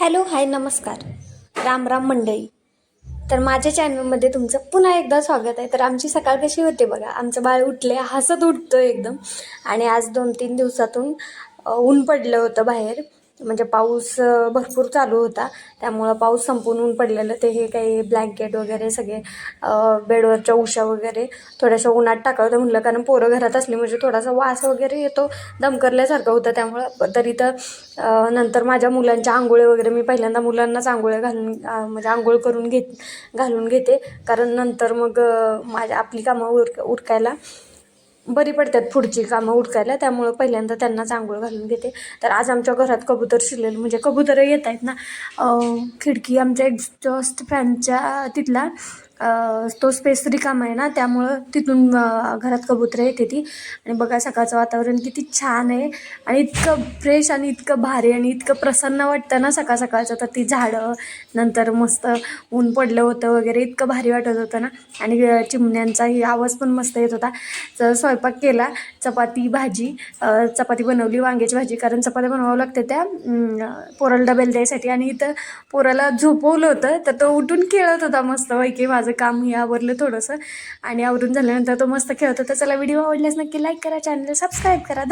Hello hi नमस्कार. राम राम मंडळी. तर माझ्या चॅनलमध्ये तुमचं पुन्हा एकदा स्वागत आहे. तर आमची सकाळ कशी होते बघा. आमचं बाळ उठले हसत उठतं एकदम. आणि आज दोन तीन दिवसातून ऊन पडलं होतं बाहेर. म्हणजे पाऊस भरपूर चालू होता. त्यामुळं पाऊस संपून ऊन पडलेलं. ते हे काही ब्लँकेट वगैरे सगळे बेडवरच्या उशा वगैरे थोड्याशा उन्हात टाकावं होतं म्हणलं. कारण पोरं घरात असली म्हणजे थोडासा वास वगैरे येतो. दमकरल्यासारखं होतं त्यामुळं. तरी तर नंतर माझ्या मुलांच्या आंघोळे वगैरे मी पहिल्यांदा मुलांनाच आंघोळ्या घालून म्हणजे आंघोळ करून घेत घालून घेते. कारण नंतर मग माझ्या आपली कामं उरक उरकायला बरी पडतात पुढची कामं उडकायला त्यामुळं पहिल्यांदा त्यांनाच आंघोळ घालून घेते. तर आज आमच्या घरात कबूतर शिरलेलं म्हणजे कबूतरं येत आहेत ना खिडकी आमच्या एक्झॉस्ट फॅनच्या तिथला तो स्पेस रिकामा आहे ना त्यामुळं तिथून घरात कबुतरं येते ती. आणि बघा सकाळचं वातावरण किती छान आहे. आणि इतकं फ्रेश आणि इतकं भारी आणि इतकं प्रसन्न वाटतं ना सकाळ सकाळचं. तर ती झाडं नंतर मस्त ऊन पडलं होतं वगैरे इतकं भारी वाटत होतं ना. आणि चिमण्यांचाही आवाज पण मस्त येत होता. तर स्वयंपाक केला चपाती भाजी चपाती बनवली वांग्याची भाजी कारण चपाती बनवावं लागते त्या पोराला डबेल द्यायसाठी. आणि इथं पोराला झोपवलं होतं तर तो उठून खेळत होता मस्त पैकी माझं काम हे आवरलं थोडंसं. आणि आवरून झाल्यानंतर तो मस्त खेळत होता. चला व्हिडिओ आवडल्यास नक्की लाईक करा चॅनल सबस्क्राईब करा.